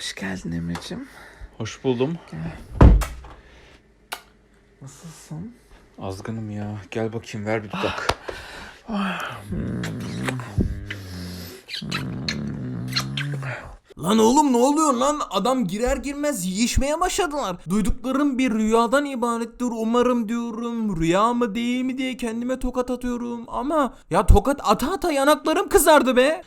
Hoş geldin Emre'cim. Hoş buldum. Nasılsın? Azgınım ya. Gel bakayım ver bir dudak. Lan oğlum ne oluyor lan? Adam girer girmez yiyişmeye başladılar. Duyduklarım bir rüyadan ibarettir umarım diyorum. Rüya mı değil mi diye kendime tokat atıyorum. Ama ya tokat ata ata yanaklarım kızardı be.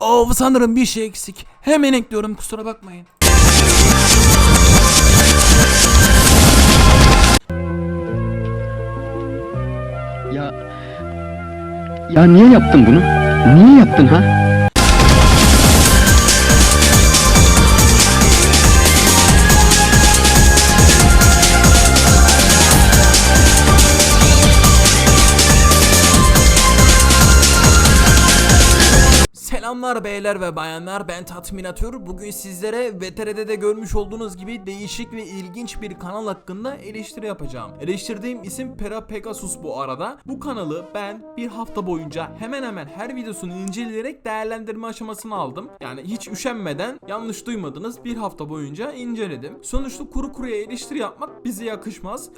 Oh sanırım bir şey eksik. Hemen ekliyorum kusura bakmayın. Ya ya niye yaptın bunu? Niye yaptın ha? Selamlar beyler ve bayanlar ben Tatminatör. Bugün sizlere VTR'de de görmüş olduğunuz gibi değişik ve ilginç bir kanal hakkında eleştiri yapacağım. Eleştirdiğim isim Pera Pegasus bu arada. Bu kanalı ben bir hafta boyunca hemen hemen her videosunu inceleyerek değerlendirme aşamasını aldım. Yani hiç üşenmeden yanlış duymadınız bir hafta boyunca inceledim. Sonuçta kuru kuruya eleştiri yapmak bize yakışmaz.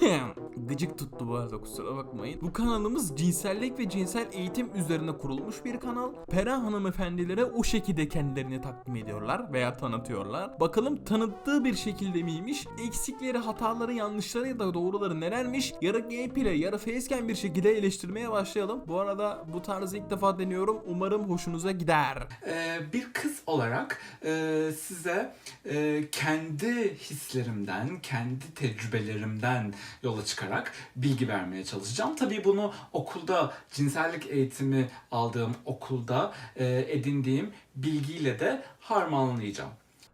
Gıcık tuttu bu arada kusura bakmayın. Bu kanalımız cinsellik ve cinsel eğitim üzerine kurulmuş bir kanal. Pera hanımefendilere o şekilde kendilerini takdim ediyorlar veya tanıtıyorlar. Bakalım tanıttığı bir şekilde miymiş? Eksikleri, hataları, yanlışları ya da doğruları nelermiş? Yarı gameplay, yarı facecam bir şekilde eleştirmeye başlayalım. Bu arada bu tarzı ilk defa deniyorum. Umarım hoşunuza gider. Ee, bir kız olarak e, size e, kendi hislerimden, kendi tecrübelerimden yola çıkarak bilgi vermeye çalışacağım. Tabii bunu okulda cinsellik eğitimi aldığım okulda e, edindiğim bilgiyle de harmanlayacağım.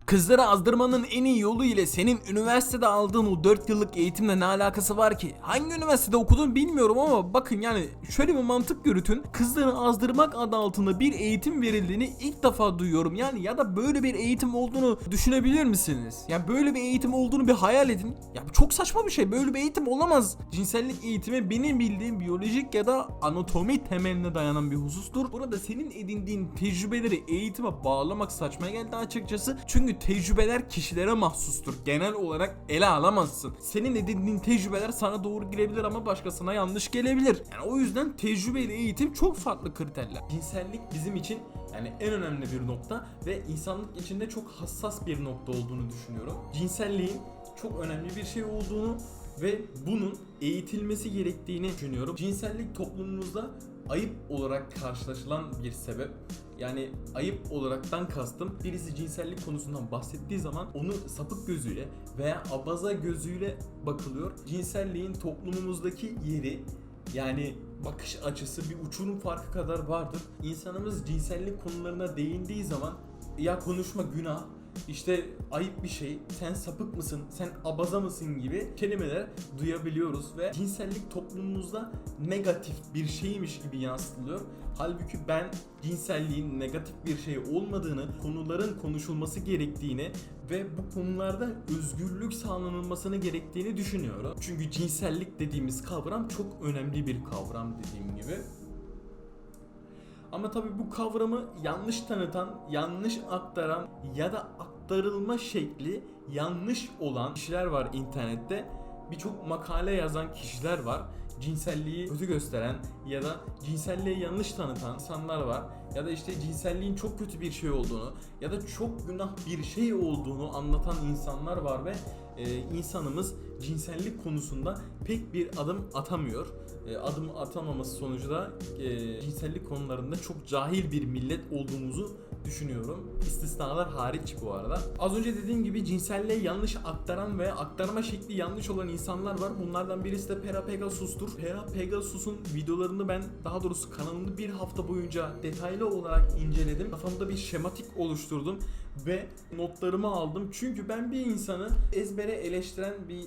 Kızları azdırmanın en iyi yolu ile senin üniversitede aldığın o 4 yıllık eğitimle ne alakası var ki? Hangi üniversitede okudun bilmiyorum ama bakın yani şöyle bir mantık yürütün. Kızları azdırmak adı altında bir eğitim verildiğini ilk defa duyuyorum. Yani ya da böyle bir eğitim olduğunu düşünebilir misiniz? Ya böyle bir eğitim olduğunu bir hayal edin. Ya çok saçma bir şey. Böyle bir eğitim olamaz. Cinsellik eğitimi benim bildiğim biyolojik ya da anatomi temeline dayanan bir husustur. Burada senin edindiğin tecrübeleri eğitime bağlamak saçma geldi açıkçası. Çünkü tecrübeler kişilere mahsustur. Genel olarak ele alamazsın. Senin edindiğin tecrübeler sana doğru gelebilir ama başkasına yanlış gelebilir. Yani o yüzden tecrübeyle eğitim çok farklı kriterler. Cinsellik bizim için yani en önemli bir nokta ve insanlık içinde çok hassas bir nokta olduğunu düşünüyorum. Cinselliğin çok önemli bir şey olduğunu ve bunun eğitilmesi gerektiğini düşünüyorum. Cinsellik toplumumuzda ayıp olarak karşılaşılan bir sebep. Yani ayıp olaraktan kastım birisi cinsellik konusundan bahsettiği zaman onu sapık gözüyle veya abaza gözüyle bakılıyor. Cinselliğin toplumumuzdaki yeri yani bakış açısı bir uçurum farkı kadar vardır. İnsanımız cinsellik konularına değindiği zaman ya konuşma günah, işte ayıp bir şey, sen sapık mısın, sen abaza mısın gibi kelimeler duyabiliyoruz ve cinsellik toplumumuzda negatif bir şeymiş gibi yansıtılıyor. Halbuki ben cinselliğin negatif bir şey olmadığını, konuların konuşulması gerektiğini ve bu konularda özgürlük sağlanılmasını gerektiğini düşünüyorum. Çünkü cinsellik dediğimiz kavram çok önemli bir kavram dediğim gibi. Ama tabii bu kavramı yanlış tanıtan, yanlış aktaran ya da aktarılma şekli yanlış olan kişiler var internette. Birçok makale yazan kişiler var. Cinselliği kötü gösteren ya da cinselliği yanlış tanıtan insanlar var. Ya da işte cinselliğin çok kötü bir şey olduğunu ya da çok günah bir şey olduğunu anlatan insanlar var ve e, insanımız cinsellik konusunda pek bir adım atamıyor. E, adım atamaması sonucu da e, cinsellik konularında çok cahil bir millet olduğumuzu düşünüyorum. İstisnalar hariç bu arada. Az önce dediğim gibi cinselliği yanlış aktaran ve aktarma şekli yanlış olan insanlar var. Bunlardan birisi de Pera Pegasus'tur. Pera Pegasus'un videolarını ben daha doğrusu kanalını bir hafta boyunca detaylı olarak inceledim. Kafamda bir şematik oluşturdum ve notlarımı aldım. Çünkü ben bir insanı ezbere eleştiren bir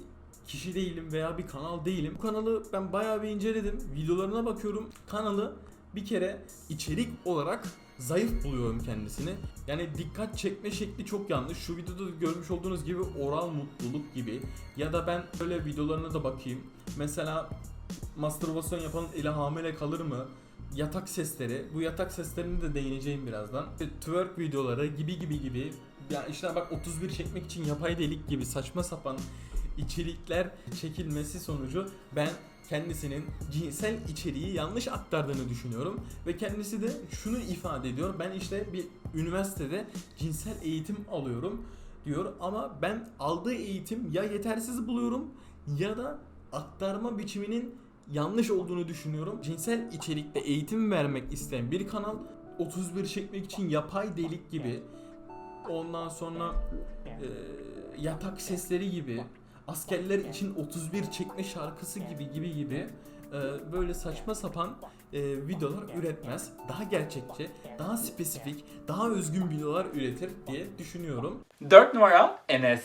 kişi değilim veya bir kanal değilim. Bu kanalı ben bayağı bir inceledim. Videolarına bakıyorum. Kanalı bir kere içerik olarak zayıf buluyorum kendisini. Yani dikkat çekme şekli çok yanlış. Şu videoda da görmüş olduğunuz gibi oral mutluluk gibi. Ya da ben böyle videolarına da bakayım. Mesela mastürbasyon yapanın eli hamile kalır mı? yatak sesleri. Bu yatak seslerini de değineceğim birazdan. Ve Twerk videoları gibi gibi gibi. Ya işte bak 31 çekmek için yapay delik gibi saçma sapan içerikler çekilmesi sonucu ben kendisinin cinsel içeriği yanlış aktardığını düşünüyorum ve kendisi de şunu ifade ediyor. Ben işte bir üniversitede cinsel eğitim alıyorum diyor ama ben aldığı eğitim ya yetersiz buluyorum ya da aktarma biçiminin yanlış olduğunu düşünüyorum. Cinsel içerikte eğitim vermek isteyen bir kanal 31 çekmek için yapay delik gibi ondan sonra e, yatak sesleri gibi askerler için 31 çekme şarkısı gibi gibi gibi e, böyle saçma sapan e, videolar üretmez. Daha gerçekçi, daha spesifik, daha özgün videolar üretir diye düşünüyorum. 4 numara Enes.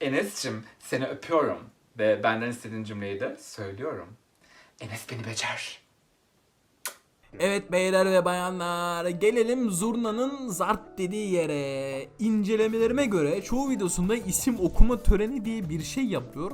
Enes'cim seni öpüyorum. Ve benden istediğin cümleyi de söylüyorum. Enes beni becer. Evet beyler ve bayanlar gelelim Zurna'nın zart dediği yere. İncelemelerime göre çoğu videosunda isim okuma töreni diye bir şey yapıyor.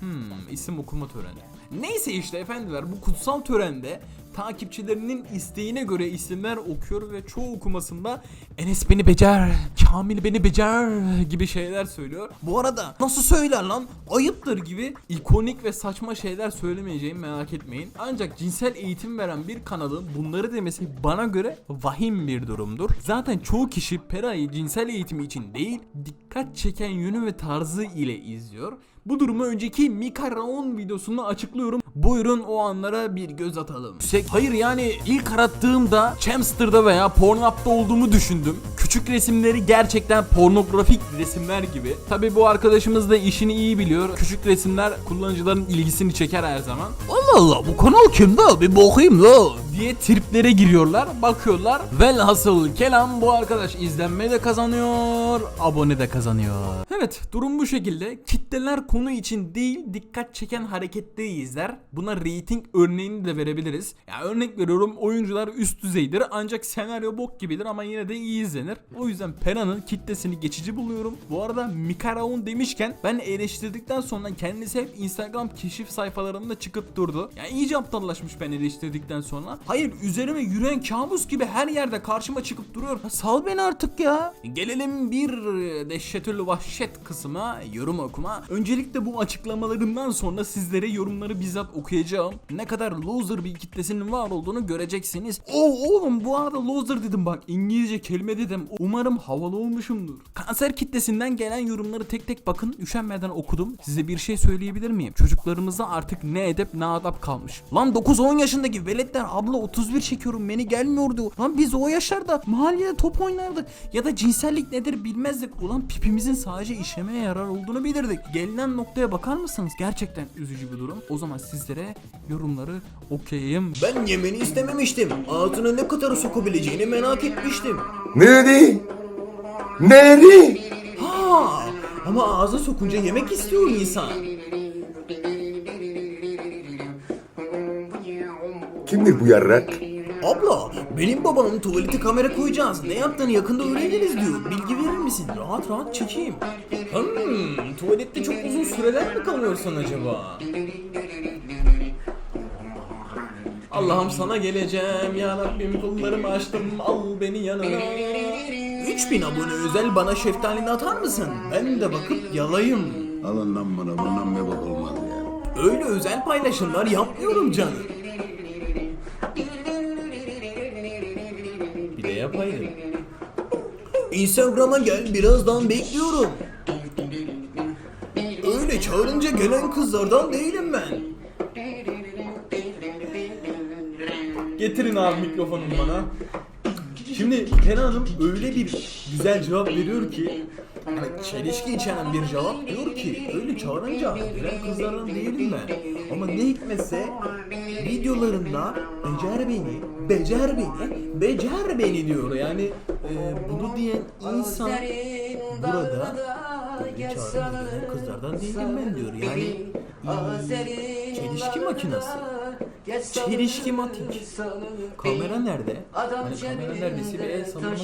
Hmm isim okuma töreni. Neyse işte efendiler bu kutsal törende takipçilerinin isteğine göre isimler okuyor ve çoğu okumasında Enes beni becer, Kamil beni becer gibi şeyler söylüyor. Bu arada nasıl söyler lan? Ayıptır gibi ikonik ve saçma şeyler söylemeyeceğim merak etmeyin. Ancak cinsel eğitim veren bir kanalın bunları demesi bana göre vahim bir durumdur. Zaten çoğu kişi Pera'yı cinsel eğitimi için değil, dikkat çeken yönü ve tarzı ile izliyor. Bu durumu önceki Mika Raon videosunda açıklıyorum. Buyurun o anlara bir göz atalım. Hayır yani ilk arattığımda Chamster'da veya Pornhub'da olduğumu düşündüm. Küçük resimleri gerçekten pornografik resimler gibi. Tabi bu arkadaşımız da işini iyi biliyor. Küçük resimler kullanıcıların ilgisini çeker her zaman. Allah Allah bu kanal kimde? Bir bakayım la diye triplere giriyorlar, bakıyorlar. Velhasıl kelam bu arkadaş izlenme de kazanıyor, abone de kazanıyor. Evet, durum bu şekilde. Kitleler konu için değil, dikkat çeken hareketleri izler. Buna rating örneğini de verebiliriz. Ya örnek veriyorum, oyuncular üst düzeydir ancak senaryo bok gibidir ama yine de iyi izlenir. O yüzden Pera'nın kitlesini geçici buluyorum. Bu arada Mikaraon demişken ben eleştirdikten sonra kendisi hep Instagram keşif sayfalarında çıkıp durdu. Yani iyice aptallaşmış ben eleştirdikten sonra. Hayır üzerime yürüyen kabus gibi her yerde karşıma çıkıp duruyor. Sal beni artık ya. Gelelim bir dehşetül vahşet kısmına yorum okuma. Öncelikle bu açıklamalarımdan sonra sizlere yorumları bizzat okuyacağım. Ne kadar loser bir kitlesinin var olduğunu göreceksiniz. Oo oğlum bu arada loser dedim bak İngilizce kelime dedim. Umarım havalı olmuşumdur. Kanser kitlesinden gelen yorumları tek tek bakın üşenmeden okudum. Size bir şey söyleyebilir miyim? Çocuklarımızda artık ne edep ne adap kalmış. Lan 9-10 yaşındaki veletler abla 31 çekiyorum beni gelmiyordu. Lan biz o yaşlarda mahallede top oynardık. Ya da cinsellik nedir bilmezdik. Ulan pipimizin sadece işemeye yarar olduğunu bilirdik. Gelinen noktaya bakar mısınız? Gerçekten üzücü bir durum. O zaman sizlere yorumları okuyayım. Ben yemeni istememiştim. Ağzına ne kadar sokabileceğini merak etmiştim. Neri? Neri? Ha, ama ağza sokunca yemek istiyor insan. Kimdir bu yarrak? Abla, benim babamın tuvaleti kamera koyacağız. Ne yaptığını yakında öğreniriz diyor. Bilgi verir misin? Rahat rahat çekeyim. Hmm, tuvalette çok uzun süreler mi kalıyorsun acaba? Allah'ım sana geleceğim ya Rabbim kullarımı açtım al beni yanına 3000 abone özel bana şeftalini atar mısın? Ben de bakıp yalayım Alın lan bana bundan bir bak olmaz ya. Öyle özel paylaşımlar yapmıyorum canım Yapayım. Instagram'a gel birazdan bekliyorum. Öyle çağırınca gelen kızlardan değilim ben. Getirin abi mikrofonumu bana. Şimdi Pena Hanım öyle bir güzel cevap veriyor ki hani çelişki içeren bir cevap diyor ki öyle çağırınca gelen kızlardan değilim ben. Ama ne hikmetse videolarında becer beni, becer beni, becer beni diyor. Yani e, bunu diyen insan burada böyle çağırınca gelen kızlardan değilim ben diyor. Yani e, çelişki makinesi. Çelişki matik. Kamera nerede? Hani kamera neredeyse bir el istiyorum.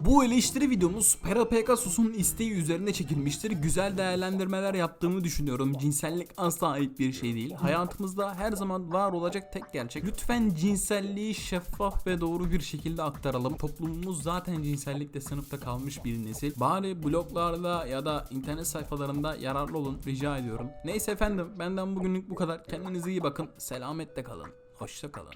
Bu eleştiri videomuz Pera Pegasus'un isteği üzerine çekilmiştir. Güzel değerlendirmeler yaptığımı düşünüyorum. Cinsellik asla ayıp bir şey değil. Hayatımızda her zaman var olacak tek gerçek. Lütfen cinselliği şeffaf ve doğru bir şekilde aktaralım. Toplumumuz zaten cinsellikle sınıfta kalmış bir nesil. Bari bloglarda ya da internet sayfalarında yararlı olun rica ediyorum. Neyse efendim benden bugünlük bu kadar. Kendinize iyi bakın. Selametle kalın. Hoşça kalın.